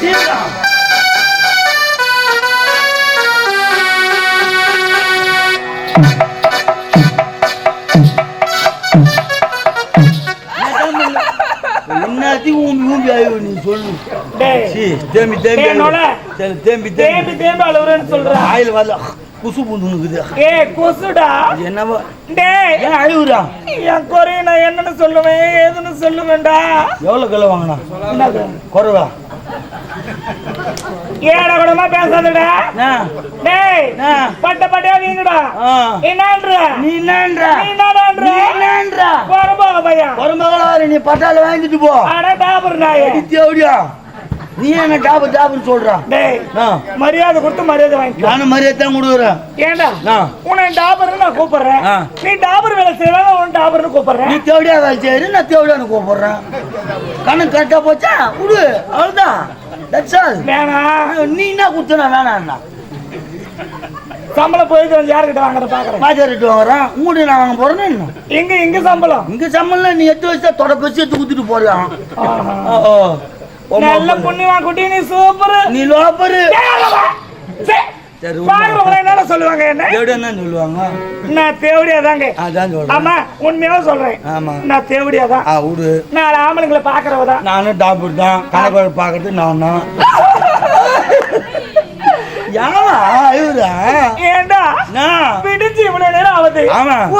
சீரா என்னத்தையும் ஊம்பி ஊம்பி ஆயோ நீ சொல்லு. தேம்பி தேம்பி தேம்பி தேம்பி தேம்பி. அழுவுறேன்னு சொல்ற. ஆயில் வரல குசு புந்துனுக்குது ஏய் கொசுடா? என்னவோ? டேய். ஏன் அழுகுறா? என் குறைய நான் என்னன்னு சொல்லுவேன் ஏதுன்னு சொல்லுவேன்டா. எவ்வளோ கிலோ வாங்கினா? என்னது? குறவா? ஏடா கூடமா பேசாதடா. என்ன? டேய் என்ன? பட்ட பட்டையா வீங்குடா? ஆ. என்னன்ற? நீ என்னன்ற? நீ என்னடான்ற நீ என்னன்ற? பையன். மருமகளாரு நீ பட்டால வாங்கிட்டு போ. அட டாபர் நாயே. தேவடியா நீ என்ன டாபு டாபுன்னு சொல்றா? டேய் மரியாதை கொடுத்து மரியாதை வாங்கிக்கோ. நானும் மரியாதை தான் கொடுக்குறேன். ஏண்டா. உன்னை டாபர்னு நான் கூப்பிடுறேன். நீ டாபர் வேலை செய்யலாம் உன் டாபர்னு கூப்பிடுறேன். நீ தேவடியா வேலை செய்யறு நான் தேவடியான்னு கூப்பிடுறேன். கணக்கு கரெக்டா போச்சா? விடு. அவ்வளவுதான். தட்ஸ் ஆல் வேணாம் நீ என்ன கொடுத்தனா வேணாம்னா சம்பளம் போயிட்டு யாருக்கிட்ட வாங்குற பாக்குறேன் பாஜாரிட்டு வாங்குறேன். உங்கள்கிட்ட நான் வாங்க போறேன்னு என்ன? எங்க எங்க சம்பளம்? இங்க சம்பளம் நீ எட்டு வயசா தொட வச்சு எடுத்து ஓ. உம்மா, நல்ல புண்ணியமா குட்டி நீ சூப்பர் நீ லோப்பரு என்ன சொல்லுவாங்க என்ன? தான் சொல்லுவாங்க? நான் தேவடியா தாங்க. அதான் சொல்றேன். ஆமா உண்மையா சொல்றேன். ஆமா. நான் தேவடியா தான். நாலு ஆம்பளைங்களை பாக்குறவ தான். நானும் டாக்டர் தான். கணக்கு பாக்குறது நான்? தான் இவரா ஏண்டா? இவ்வளவு நேரம் ஆகுது.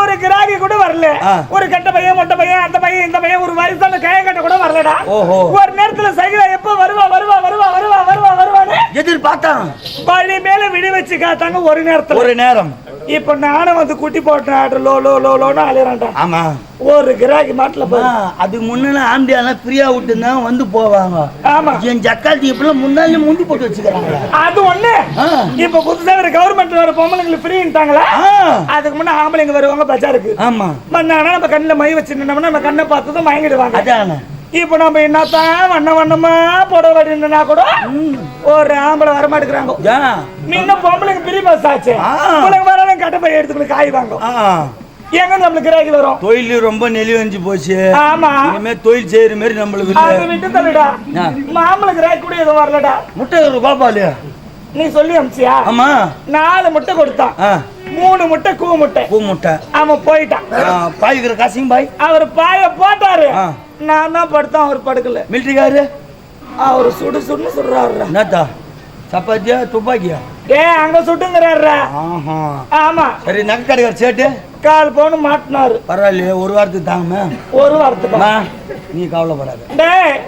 ஒரு கிராகி கூட வரல. ஒரு கட்ட பையன் மொட்டை பையன் அந்த பையன் இந்த பையன் ஒரு வயசான கய கட்ட கூட வரலடா. ஒரு நேரத்துல சைக்கிள எப்ப வருவா வருவா வருவா வருவா வருவா வருவான்னு எதிர்பார்த்தான். பழி மேல விடி வச்சு காத்தாங்க ஒரு நேரத்துல. ஒரு நேரம். இப்ப நானும் வந்து குட்டி போட்டேன் லோ லோ லோ லோன்னு அலையறான்டா. ஆமா. ஒரு கிராகி மாட்டுல போய் அதுக்கு முன்னால ஆம்பியாலாம் ஃப்ரீயா விட்டுருந்தா வந்து போவாங்க. ஆமா. என் ஜக்காத்தி இப்பெல்லாம் முன்னாலே முந்தி போட்டு வச்சுக்கிறாங்க. அது ஒண்ணு. இப்ப புதுசா ஒரு கவர்மெண்ட் வர பொம்பளைங்களுக்கு ஃப்ரீன்ட்டாங்களா அதுக்கு முன்ன ஆம்பளைங்க வருவாங்க பஜாருக்கு. ஆமா. வந்தாங்கன்னா நம்ம கண்ணுல மை வச்சிருந்தோம்னா நம்ம கண்ணை பார்த்ததும் மயங்கிடுவாங்க. அதான. இப்ப நம்ம என்னத்தான் வண்ண வண்ணமா போட வேண்டியதுனா கூட ஒரு ஆம்பளை வர மாட்டேங்கிறாங்க ஏன் இன்னும் பொம்பளைங்க பிரி பஸ் ஆச்சு. ஆ. பிள்ளைங்க வராலும் கட்ட பைய எடுத்துக்கிட்டு காய் வாங்கும். எங்க நம்மளுக்கு கிராக்கி வரும் தொழில் ரொம்ப நெளிவஞ்சு போச்சு. ஆமா. இனிமே தொழில் செய்யற மாதிரி நம்மளுக்கு அதை விட்டு தள்ளுடா. மாம்பழம் கிராக்கி கூட எதுவும் வரலடா. முட்டை ஒரு கோபாலு நீ சொல்லி அமிச்சியா ஆமா. நாலு முட்டை கொடுத்தான். மூணு முட்டை கூ முட்டை. பூ முட்டை. அவன் போயிட்டான். பாய்க்கிற காசிங் பாய். அவர் பாய போட்டாரு. நான் தான் படுத்தேன் அவர் படுக்கல. மிலிட்டரிக்காரு அவர் சுடு சுடுன்னு சொல்றாரு என்னத்தா? சப்பாத்தியா துப்பாக்கியா? ஏ அங்க சுட்டுங்கிறாரு ஆஹா. ஆமா. சரி நகை கடைக்கார சேட்டு? கால் பவுன் மாட்டினாரு. பரவாயில்லையே ஒரு வாரத்துக்கு தாங்கம்மா ஒரு வாரத்துக்கு? நீ கவலைப்படாத.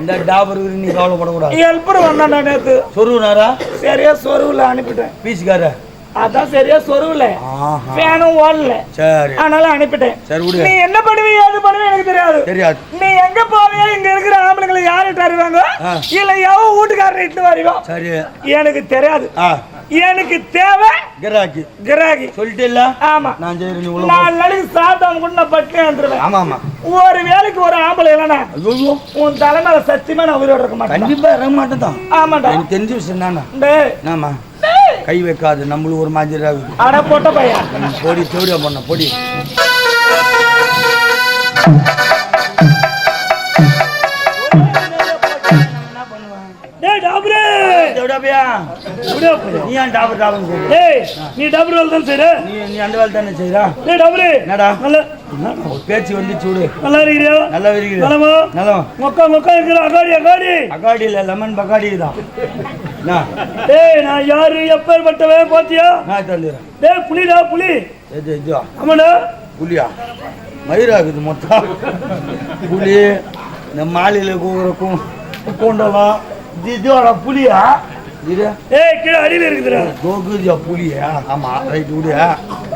இந்த டாபருக்கு நீ கவலைப்படக்கூடாது. ஹெல்ப்பர் வந்தாண்டா நேத்து. சொருவுனாரா சரியா சொருவுல அனுப்பிட்டேன். பீஸுக்கார அதான் சரியா சொருவுல. ஃபேனும் ஓடல. சரி. அதனால அனுப்பிட்டேன். சரி விடு நீ என்ன பண்ணுவீங்க அது பண்ணுவீங்க எனக்கு தெரியாது. தெரியாது. நீ எங்க போவியா இங்க இருக்கிற ஆம்பளைங்களை யாரு அறிவாங்க. இல்ல எவ வீட்டுக்காரர் இட்டு வரீங்க சரி. எனக்கு தெரியாது. எனக்கு தேவை கிராக்கி கிராகி. சொல்லிட்டு இல்ல ஆமா. நான் சரி நீ. நாலு நாளைக்கு சாப்பிட்டவங்க கூட நான் வந்துருவேன். ஆமா ஆமா. ஒரு வேலைக்கு ஒரு ஆம்பளை இல்லைனா ஐயோ உன் தலைமையில சத்தியமா நான் உயிரோட இருக்க மாட்டேன் கண்டிப்பா இறங்க மாட்டேன் தான் ஆமாண்டா. எனக்கு தெரிஞ்ச விஷயம் தானே ஆமா கை வைக்காது நம்மளும் ஒரு மாதிரி அட போட்ட பையன். பொடி தேடியா பண்ண பொடி. தேவடாபியா விடு பையன் நீ ஏன் டாபர் டாபர் டேய் நீ டாபர் வேலை தான் செய்ற? நீ நீ அந்த வேலை தானே செய்யறா டேய் டாபரே என்னடா? நல்ல ஒரு பேச்சு வந்து சூடு நல்லா இருக்கிறியா? நல்லா இருக்குது. நலமா? நல்லா மொக்கா மொக்கா இருக்கிற அகாடி அகாடி. அகாடி இல்ல லெமன் பகாடி தான் டேய் நான் யாரு? எப்பேற்பட்டவன் பாத்தியா? நான் தள்ளுறேன் டேய் புலிடா புலி. ஆமாடா. புலியா? மயிராகுது மொத்தம். புலி இந்த மாலையில் கூறுறக்கும் பூண்டலாம் இது புலியா? ஏய் கீழே அடியில இருக்குதுடா. கோகுதியா புலியா? ஆமா ரைட் விடியா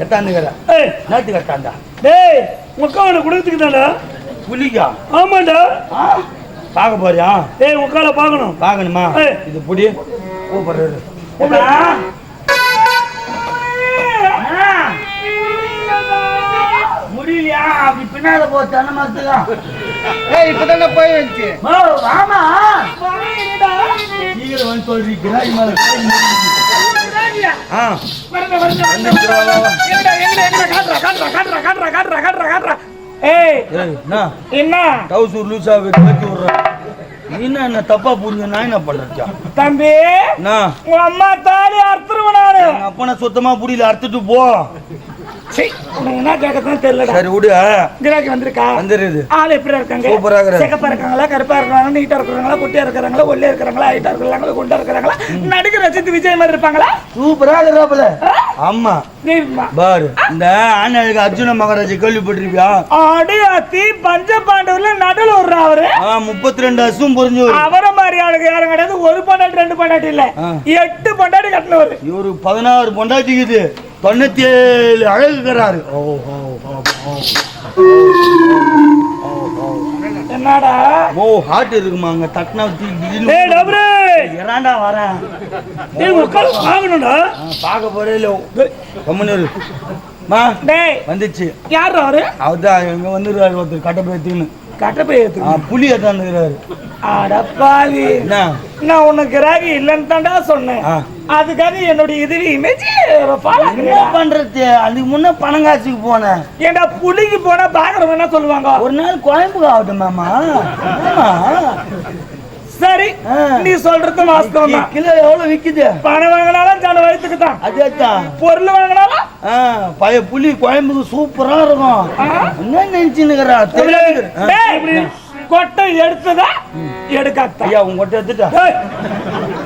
எத்தாந்துக்கிற ஏய். நேற்று கட்டாண்டா டேய் உனக்கு கொடுத்துக்கு தானடா. புலிக்கா? ஆமாண்டா. ஆ? பார்க்க போறியா? ஏய் உக்கால பார்க்கணும். பார்க்கணுமா? ஏய். இது புடி. கூப்பிடுறாரு முடியலையா? அப்படி பின்னால போ தென்னை மரத்துக்கா ஏய் இப்பதானே போய் வந்துச்சு. ஓ, ஆமா சீக்கிரம் வந்து சொல்றீங்களா? இம்மால ஆ. வந்துருச்சுடா, வா, வா. ஏய் ஏய், என்ன? டவுசர் லூசா வெட்டி நீ என்ன என்ன தப்பா புரிஞ்சு நான் என்ன பண்றேன் தம்பி என்ன? உங்க அம்மா தாலி அறுத்துருவேன் நானு. எங்க அப்பனை சுத்தமா புரியல அறுத்துட்டு போ. உனக்கு என்ன கேட்கறதுன்னு தெரியலடா. சரி விடு கிராக்கி வந்திருக்கா? வந்துருது. ஆள் எப்படி இருக்காங்க? சூப்பரா இருக்கிறாரு. சிகப்பா இருக்காங்களா கருப்பா இருக்காங்களா நீட்டா இருக்கிறாங்களா குட்டியா இருக்கிறாங்களா ஒல்லியா இருக்கிறாங்களா ஹைட்டா இருக்கிறாங்களா குண்டா இருக்கிறாங்களா? நடிகர் ரசித்து விஜய் மாதிரி இருப்பாங்களா? சூப்பரா இருக்கிறாப்புல. ஆமா. பாரு இந்த ஆனழுக்கு அர்ஜுன மகாராஜ் கேள்விப்பட்டிருப்பியா? ஆடி அத்தி பஞ்ச பாண்டவர்ல நடுவில் விடுறா அவரு. முப்பத்தி ரெண்டு அசும் புரிஞ்சு அவரை மாதிரி ஆளுக்கு யாரும் கிடையாது. ஒரு பொண்டாட்டி ரெண்டு பொண்டாட்டி இல்ல. எட்டு பொண்டாட்டி கட்டினவர். இவரு பதினாறு பொண்டாட்டிக்குது. தொண்ணூத்தி ஏழு அழகுக்கிறாரு என்னடா? ஓ ஹார்ட் இருக்குமா அங்க? தட்டினா இறாண்டா வரேன் ஆ, பார்க்க போறே இல்ல கம்முனு மா டேய் வந்துச்சு. யார் அவரு? அவர்தான் இங்க வந்துருக்காரு ஒருத்தர் கட்டப்பயத்துன்னு கட்ட எத்தாந்துக்கிறாரு அடப்பாவி நான் உனக்கு ராகி இல்லைன்னு தான்டா சொன்னேன். அதுக்காக என்னுடைய இது இமேஜ் என்ன பண்றது? அதுக்கு முன்ன பணங்காட்சிக்கு போனேன். ஏன்டா புளிக்கு போனா பாக்குறவங்க என்ன சொல்லுவாங்க? ஒரு நாள் குழம்புக்கு ஆகட்டும் மாமா. சரி. நீ சொல்றது தான் கிலோ எவ்வளவு விக்குது? பணம் வாங்கினாலும் தன வயிற்றுக்கு தான். அதேதான் பொருள் வாங்கினாலும் ஆ, பழைய புளி குழம்புக்கு சூப்பரா இருக்கும். என்ன நினைச்சுன்னுக்கிறா? டேய், கொட்டை எடுத்ததா? எடுக்காத? ஐயா உங்க கொட்டை எடுத்துட்டா? ஏய்,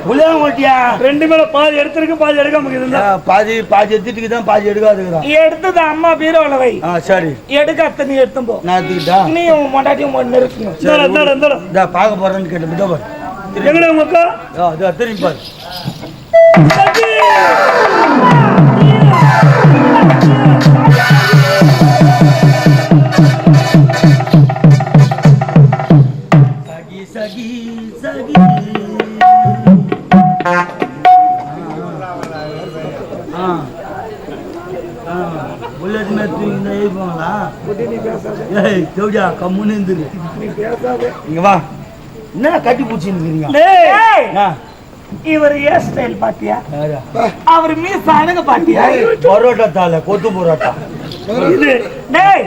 புளியா கொட்டியா? ரெண்டு மேல பாதி எடுத்திருக்கு பாதி எடுக்காம இருக்குது ஆ, பாதி பாதி எடுத்துட்டு தான் பாதி எடுக்காதுக்கிறான் எடுத்தது அம்மா பீரோல வை. ஆ சரி. எடுக்காத நீ எடுத்தும் போ நான் எடுத்துக்கிட்டா? நீ உன் மொண்டாட்டியும் ஒண்ணு இருக்கணும் சரி, விடு. இந்தா பார்க்க போறேன்னு கேட்டேன். இதோ பாரு. எங்கடா உங்க அக்கா? ஆ, திரும்பி பாரு. தேவடியா கம்முன்னு இருந்துரு. இங்க வா. என்ன கட்டி டேய் என்ன? இவர் ஏர் ஸ்டைல் பாத்தியா? அவர் மீஸ் அழகு பாத்தியா? பரோட்டா தால கொத்து பரோட்டா. இது டேய்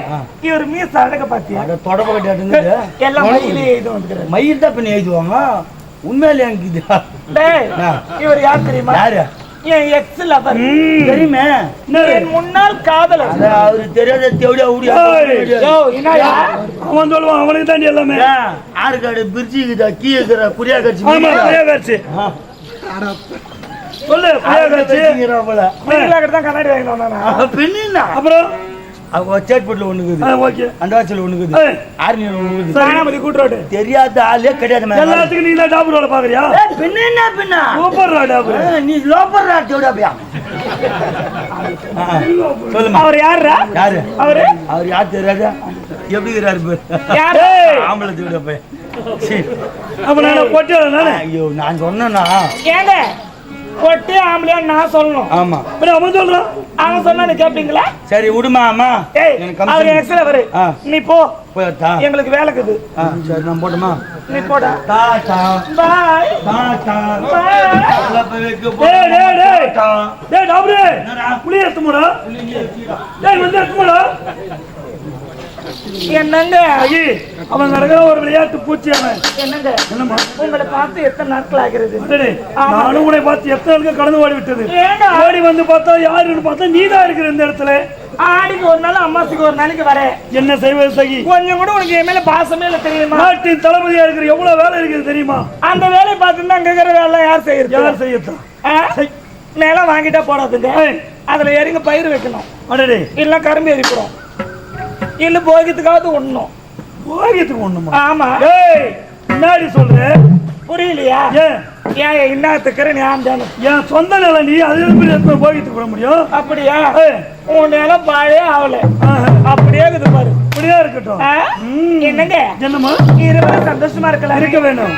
இவர் மீஸ் அழகு பாத்தியா? அட தொடப்ப கட்டியாட்டுங்குது எல்லாம் மயிலே. இது வந்துக்கிறாரு. மயில் தான் பின்ன எழுதுவாங்க உண்மையிலே எனக்கு இது. டேய். இவர் யார் தெரியுமா? யாரு? என் எக்ஸ் லவர் தெரியுமே. என் முன்னாள் காதலர். அவரு தெரியாத தேவடியா ஊடியா யோ என்னடா? அவன் சொல்லுவான் அவனுக்கு தாண்டி எல்லாமே ஆறுகாடு பிரிட்ஜி இருக்குதா? கீ இருக்கிற புரியா கட்சி ஆமா புளியா காட்சி. சொல்லு தான் கண்ணாடி வாங்கினோம் பின்ன அப்புறம்? அவங்க சேட்பட்டில் இருக்குது. ஓகே. ஆர்மியில் இருக்குது. சாணாமதி கூட்டுரோடு தெரியாத ஆளே கிடையாது. எல்லாத்துக்கும் நீ தான் டாபர் வேலை பாக்குறியா? பின்ன என்ன பின்ன சூப்பர்ரா டாபர் ஆ, நீ பையா ஆ, சொல்லுமா. அவர் யாருடா யாரு? அவரு? அவர் யார் தெரியாது? எப்படி இருக்கிறாரு ஆம்பளை சீ. அப்ப நான் நானு ஐயோ நான் சொன்னேன்னா ஏங்க கொட்டி ஆம்பளையா நான் சொல்லணும். ஆமா. அப்புறம் அவன் சொல்றான். அவன் சொன்னா நீ கேப்பீங்களா? சரி விடுமா எனக்கு அவர் எக்ஸ்ல வரு ஆ. நீ போ. போயிட்டா எங்களுக்கு வேலை இருக்குது. சரி நான் போட்டுமா? நீ போடா. டாடா பாய். டாடா பாய். டேய், டேய், டேய். டாபரே? புளிய எடுத்துமாடா டேய் வந்து என்னங்க? ஐயே அவன் நடக்கிற ஒரு விளையாட்டு பூச்சி அவன். என்னங்க? என்னம்மா? உங்களை பார்த்து எத்தனை நாட்கள் ஆகிறது? நானும் உன்னை பார்த்து எத்தனை நாளுக்கு கடந்து ஓடி விட்டது ஓடி வந்து பார்த்தா யாருன்னு பார்த்தா நீ தான் இருக்கிற இந்த இடத்துல. ஆடிக்கு ஒரு நாள் அம்மாசிக்கு ஒரு நாளைக்கு வரேன் என்ன செய்வது சகி? கொஞ்சம் கூட உனக்கு என் மேல பாசமே இல்லை தெரியுமா? நாட்டின் தளபதியா இருக்கிற எவ்வளவு வேலை இருக்குது தெரியுமா? அந்த வேலையை பார்த்துட்டு அங்க இருக்கிற வேலை யார் செய்யறது? யார் செய்யத்தான் ஆ? நிலம் வாங்கிட்டா போடாதுங்க. அதுல இறங்க பயிர் வைக்கணும். இல்ல கரும்பு எரிக்கிறோம் இல்ல போகியத்துக்காவது ஒண்ணும். போகியத்துக்கு ஒண்ணுமா? ஆமா. ஏய் முன்னாடி சொல்றேன் புரியலையா? ஏன்? ஏன் இன்னத்துக்கிற ஞாபகம் தானே என் சொந்த நிலம் நீ அது எப்படி போகியத்துக்கு விட முடியும்? அப்படியா? உன் நிலம் பாழே ஆகல. அப்படியே இருக்குது பாரு. இப்படியே இருக்கட்டும்? என்னங்க? என்னம்மா? இருவரும் சந்தோஷமா இருக்கலாம். இருக்க வேணும்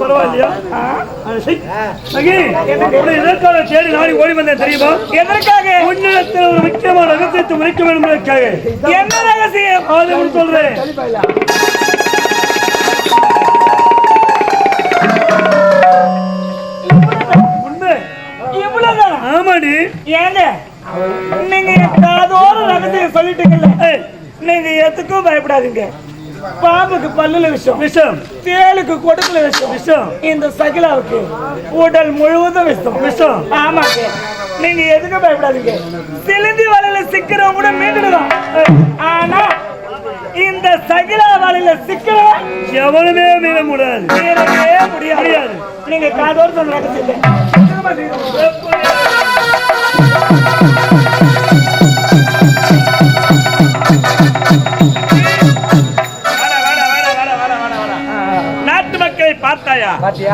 பரவாயில்லையா? இதற்காக தேடி நாடி ஓடி வந்தேன் தெரியுமா? எதற்காக? உன்னிடத்தில் ஒரு முக்கியமான ரகசியத்தை உரைக்க வேண்டும் என்பதற்காக என்ன ரகசியம்? அதை சொல்றேன். ஆமாடி. ஏங்க நீங்க ரகசியம் சொல்லிட்டீங்கல்ல ஏய், நீங்க எதுக்கும் பயப்படாதீங்க. பாம்புக்கு பல்லுல விஷம். விஷம். தேளுக்கு கொடுக்கல விஷம். விஷம். இந்த சகிலாவுக்கு உடல் முழுவதும் விஷம். விஷம். ஆமாங்க. நீங்க எதுக்கும் பயப்படாதீங்க. சிலிந்தி வலையில சிக்கிறவங்க கூட மீண்டுடுதான். ஆனா இந்த சகிலா வலையில சிக்கிறவன் எவனுமே மீற முடியாது. மீறவே முடியாது. நீங்க காதோர சொன்ன பார்த்தாயா?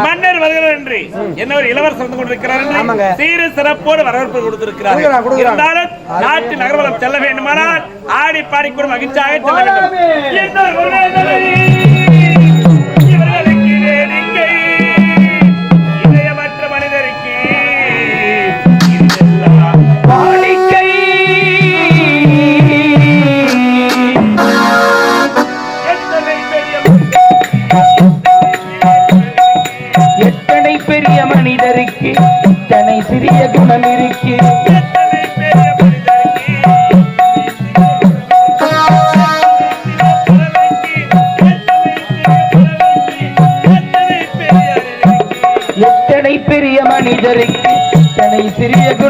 மன்னர் வருகிறார் என்று என்ன ஒரு இளவரசர் வந்து கொண்டிருக்கிறார் என்று சீரு சிறப்போடு வரவேற்பு கொடுத்திருக்கிறார். இருந்தாலும் நாட்டு நகர்வலம் செல்ல வேண்டுமானால் ஆடி பாடிக்கூட மகிழ்ச்சியாக செல்ல வேண்டும். சிறிய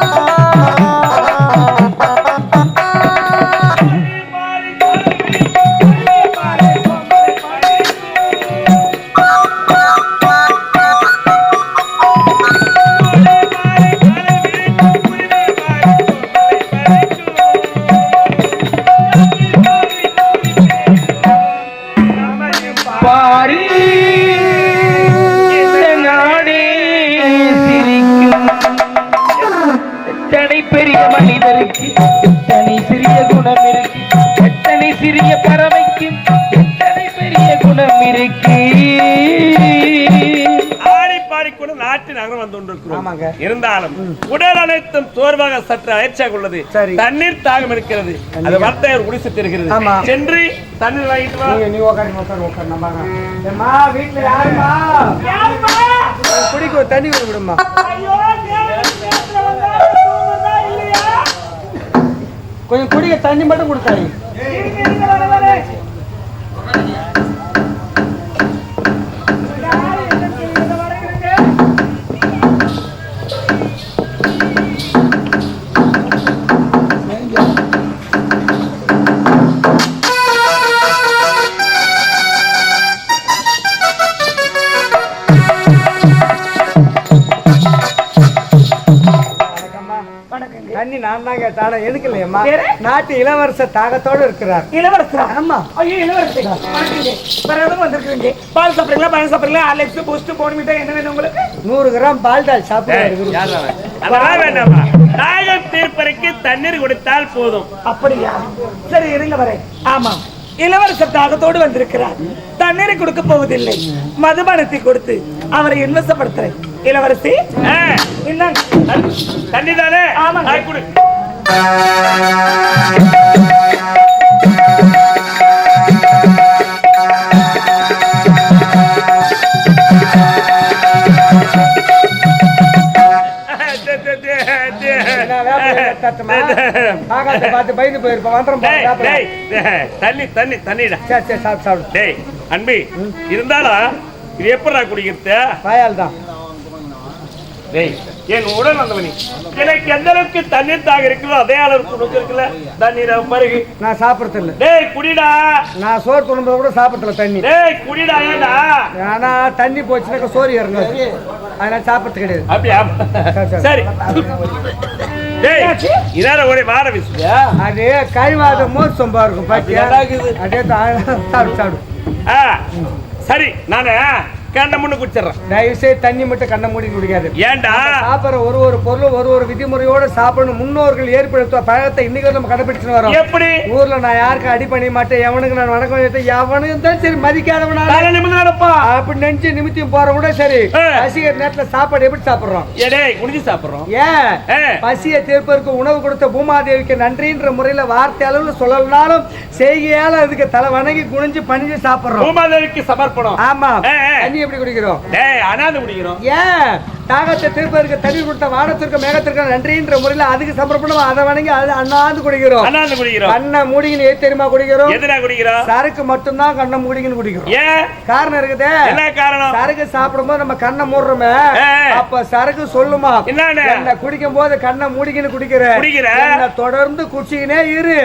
பாடிக்கொண்டு நாட்டு நகரம் வந்து கொண்டிருக்கிறோம் ஆமாங்க. இருந்தாலும் உடல் அனைத்தும் சோர்வாக சற்று அயற்சியாக உள்ளது. சரி. தண்ணீர் தாகம் இருக்கிறது. அது வர்த்தையர் குடிசிட்டு இருக்கிறது. சென்று தண்ணீர் வாங்கிட்டு வா. நீ உட்காரு உட்காரு உட்காரு நம்ம வீட்டுல யாருமா குடிக்க தண்ணி கொடு விடுமா கொஞ்சம் குடிக்க தண்ணி மட்டும் கொடுத்தாங்க நான் தாங்க தானே எதுக்கு இல்லையம்மா வேற? நாட்டு இளவரச தாகத்தோடு இருக்கிறார். இளவரசரா? ஆமா. ஐயோ இளவரசி வணக்கங்க வேற எதுவும் வந்திருக்கீங்க பால் சாப்பிடுறீங்களா பழம் சாப்பிடுறீங்களா? அலெக்ஸ் பூஸ்ட் போன்மிட்டா என்ன வேணும் உங்களுக்கு? நூறு கிராம் இவரு. அதெல்லாம் வேண்டாமா தாகம் தீர்ப்பறைக்கு தண்ணீர் கொடுத்தால் போதும். அப்படியா? சரி இருங்க வரேன். ஆமா இளவரசர் தாகத்தோடு வந்திருக்கிறார். தண்ணீரை கொடுக்க போவதில்லை. மதுபானத்தை கொடுத்து அவரை இன்வசப்படுத்துறேன் இளவரசி. தண்ணி தானே ஆமாங்க. ஆ, குடு. தண்ணி தண்ணி தண்ணிடா. சரி சரி சாப்பிடு சாப்பிடு. டேய் அன்பி இருந்தாலும் இது எப்படா குடிக்கிறது? பாயால் தான் என் உடல் வந்தவனி எனக்கு எந்த அளவுக்கு தண்ணீர் தாக இருக்குதோ அதே அளவுக்கு உனக்கு இருக்குல்ல? தண்ணீர் பருகு நான் சாப்பிடுறது இல்லை டேய் குடிடா. நான் சோறு குடும்பம் கூட சாப்பிடல தண்ணி. டேய் குடிடா ஏண்டா ஆனா தண்ணி போச்சுனாக்க சோறு இறங்காது அதனால சாப்பிடுறது கிடையாது. அப்படியா? சரி அது கழிவாத மோர் சொம்பா இருக்கும் பாத்தியா. அதே சாப்பிடு சாப்பிடு. ஆ சரி நானு கண்ண முன்னு குடிச்சிடுறேன். தயவு செய்து தண்ணி மட்டும் கண்ண மூடி குடிக்காது ஏன்டா? சாப்பிடுற ஒரு ஒரு பொருளும் ஒரு ஒரு விதிமுறையோட சாப்பிடணும். முன்னோர்கள் ஏற்படுத்த பழக்கத்தை இன்னைக்கு நம்ம கடைபிடிச்சுன்னு வரோம். எப்படி? ஊர்ல நான் யாருக்கும் அடி பண்ண மாட்டேன். எவனுக்கு நான் வணக்கம் எவனுக்கு தான் சரி மதிக்காதவனா நடப்பா. அப்படி நினைச்சு நிமித்தியும் போற கூட சரி. பசிக்கிற நேரத்துல சாப்பாடு எப்படி சாப்பிடுறோம்? குடிச்சு சாப்பிடுறோம். ஏன். பசியை தீர்ப்பதற்கு உணவு கொடுத்த பூமாதேவிக்கு நன்றின்ற முறையில வார்த்தை அளவுல சொல்லலனாலும் செய்கையால அதுக்கு தலை வணங்கி குனிஞ்சு பணிஞ்சு சாப்பிடுறோம். பூமாதேவிக்கு சமர்ப்பணம். ஆமா. தண்ணி எப்படி குடிக்கிறோம்? டேய் அனாந்து குடிக்கிறோம். ஏன்? தாகத்தை தீர்ப்பதற்கு தண்ணி கொடுத்த வானத்திற்கு மேகத்திற்கு நன்றின்ற முறையில அதுக்கு சமர்ப்பணம் அதை வணங்கி அது அண்ணாந்து குடிக்கிறோம். அனாந்து குடிக்கிறோம். கண்ணை மூடிக்கின்னு ஏன் தெரியுமா குடிக்கிறோம்? எதுனா குடிக்கிறோம்? சரக்கு மட்டும்தான் கண்ணை மூடிக்கின்னு குடிக்கிறோம். ஏன் காரணம் இருக்குதே. என்ன காரணம்? சரக்கு சாப்பிடும்போது நம்ம கண்ணை மூடுறோமே. அப்ப சரக்கு சொல்லுமா? என்ன குடிக்கும் போது கண்ணை மூடிக்கின்னு குடிக்கிற. குடிக்கிற? என்ன தொடர்ந்து குடிச்சிக்கினே இரு.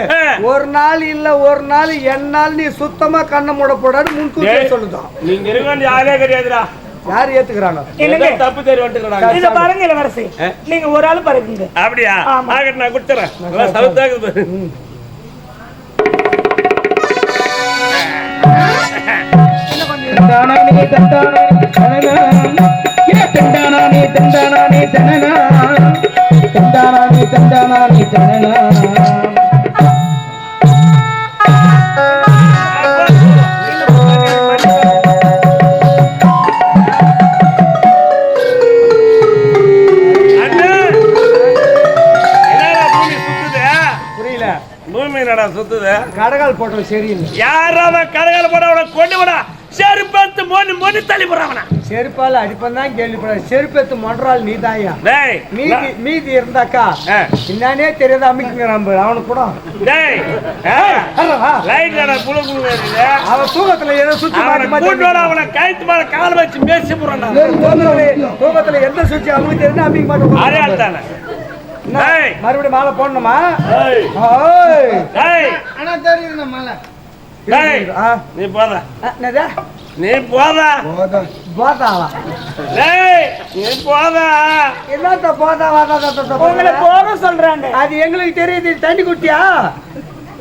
ஒரு நாள் இல்ல ஒரு நாள் என்னால் நீ சுத்தமா கண்ணை மூட போடாது முன்கூட்டியே டேய், சொல்லுதான். நீங்க இருக்க யாரே கிடையாதுடா. யார் ஏத்துக்கிறானோ? என்னங்க? தப்பு தெரி வந்துட்டுறாங்க இத பாருங்க இளவரசி. நீங்க ஒரு ஆள் பாருங்க. அப்படியா. ஆகட்டும் நான் குடுத்துறேன். நல்லா சவுத்தாகுது. தந்தானானே தந்தானானே தனனா ஏ தந்தானானே தந்தானானே தனனா போட்டது சரியில்லை. யாரா அவன் கரகால போட அவனை கொண்டு விடா செருப்பத்து மொன்னு மொன்னு தள்ளி போடுறான் செருப்பால அடிப்பன் தான் கேள்விப்பட செருப்பெத்து மொன்றால் நீதாயா டேய் மீதி மீதி இருந்தாக்கா. என்னன்னே தெரியாத அமைக்குங்க நம்ம அவனுக்கு கூட. டேய் லைட் நடா குழு குழு வருது அவன் தூக்கத்துல ஏதோ சுத்தி அவனை மாத்தி கூட்டு வர மாத்தி அவனை கழுத்து மேல கால் வச்சு பேசி போடுறான் தூக்கத்துல எந்த சுத்தி அவங்க தெரிஞ்சா அமைக்க அதே மாட்டோம் தானே. டேய் மறுபடியும் மாலை போடணுமா? டேய். ஓய். டேய். ஆனா தெரியுது மாலை. டேய். ஆ, நீ போதா? நீ போதா. போதாவா? டேய். நீ போதா என்னத்த போதா உங்களை போக சொல்றாங்க அது எங்களுக்கு தெரியுது. தண்ணி குட்டியா?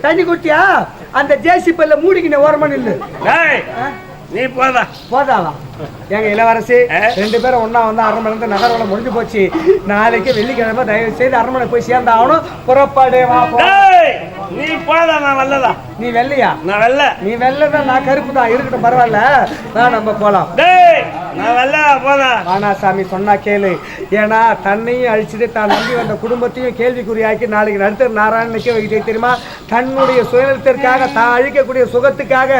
தண்ணி குட்டியா? அந்த ஜேசி பல்ல மூடிக்கின ஓரமா நில்லு. டேய். நீ போதா போதாவா? எங்க இளவரசி? ரெண்டு பேரும் ஒண்ணா வந்து அரண்மனை இருந்து நகரம் முடிஞ்சு போச்சு. நாளைக்கு வெள்ளிக்கிழமை தயவு செய்து அரண்மனை போய் சேர்ந்தாகணும் புறப்பாடு வா போ. டேய் நீ போதா நான் வெள்ளதா நீ வெள்ளையா? நான் வெள்ள நீ வெள்ளதான் நான் கருப்பு தான் இருக்கட்டும் பரவாயில்ல. நான் நம்ம போலாம். டேய் நான் வெள்ள போதா ஆனா சாமி சொன்னா கேளு. ஏன்னா தன்னையும் அழிச்சிட்டு தான் நம்பி வந்த குடும்பத்தையும் கேள்விக்குறியாக்கி நாளைக்கு நடுத்தர் நாராயணன் நிக்க வைக்கிட்டே தெரியுமா? தன்னுடைய சுயநலத்திற்காக தான் அழிக்கக்கூடிய சுகத்துக்காக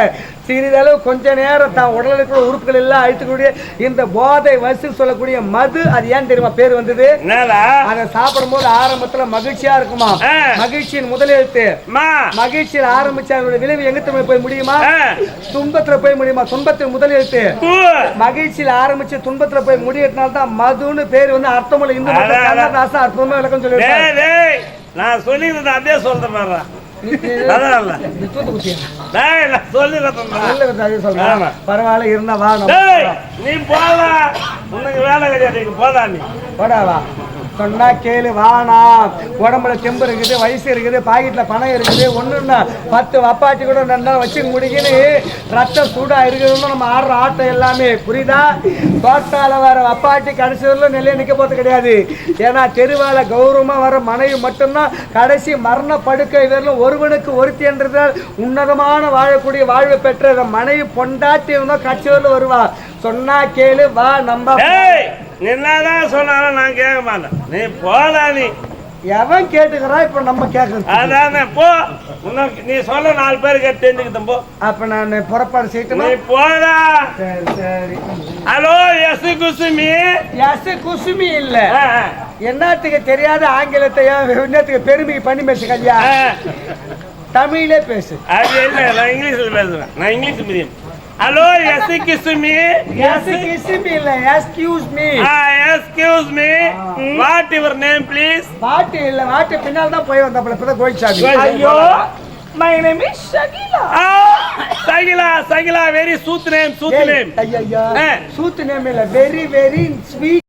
சிறிதளவு கொஞ்ச நேரம் தான் இருக்கிற உறுப்புகள் எல்லாம் அழித்துக்கூடிய இந்த போதை வசூல் சொல்லக்கூடிய மது அது ஏன் தெரியுமா பேர் வந்தது? அதை சாப்பிடும் போது ஆரம்பத்துல மகிழ்ச்சியா இருக்குமா. மகிழ்ச்சியின் முதலெழுத்து மகிழ்ச்சியில் ஆரம்பிச்ச அதனுடைய விளைவு எங்க போய் முடியுமா. துன்பத்துல போய் முடியுமா? துன்பத்தின் முதலெழுத்து மகிழ்ச்சியில் ஆரம்பிச்சு துன்பத்துல போய் முடியறதுனால தான் மதுன்னு பேர் வந்து அர்த்தமுள்ள இந்து அற்புதமா விளக்கம் டேய் நான் சொல்லிருந்தது அதே சொல்றேன் பரவாயில்ல இருந்தா வா. நீ போதா உனக்கு வேலை கிடையாது போதா நீ. போடா வா. சொன்னா கேளு வானா உடம்புல தெம்பு இருக்குது வயசு இருக்குது பாக்கெட்ல பணம் இருக்குது. ஒண்ணுன்னா பத்து வப்பாட்டி கூட நல்லா வச்சு முடிக்கின்னு ரத்தம் சூடா இருக்குதுன்னு நம்ம ஆடுற ஆட்டம் எல்லாமே. புரியுதா? தோட்டால வர வப்பாட்டி கடைசி வரலும் நிலைய நிக்க போறது கிடையாது. ஏன்னா தெருவால கௌரவமா வர மனைவி மட்டும்தான் கடைசி மரண படுக்கை வரலும் ஒருவனுக்கு ஒருத்தி என்றதால் உன்னதமான வாழக்கூடிய வாழ்வு பெற்ற மனைவி பொண்டாட்டி இருந்தா கட்சி வருவா. சொன்னா கேளு வா நம்ம என்னதான் சொன்னாலும் நான் கேட்க மாட்டேன். நீ போடா நீ. எவன் கேட்டுக்கிறா இப்ப நம்ம கேட்கறது அதானே போ. உனக்கு நீ சொல்ல நாலு பேர் கேட்டு தெரிஞ்சுக்கிட்டேன் போ. அப்ப நான் புறப்பாடு செய்யட்டுமா? நீ போடா. சரி சரி. Hello yes Kusumi. Yes Kusumi இல்ல. என்னத்துக்கு தெரியாத ஆங்கிலத்தையும் என்னத்துக்கு பெருமைக்கு பண்ணி பேசு கல்யா. ஆ. தமிழ்லே பேசு. அது இல்லை நான் இங்கிலீஷ்ல பேசுறேன். நான் English medium. Hello yes Kusumi yes Kisumi இல்ல excuse me excuse me what your name please பாட்டு இல்ல வாட்டு பின்னால் தான் போய் வந்தாப்புல இப்பதான் கோயிச்சாமி. ஐயோ my name is Shakila Sakila Sakila very sooth name sooth name ஐயா ஆ. சூத்து நேம் இல்ல வெரி வெரி ஸ்வீட்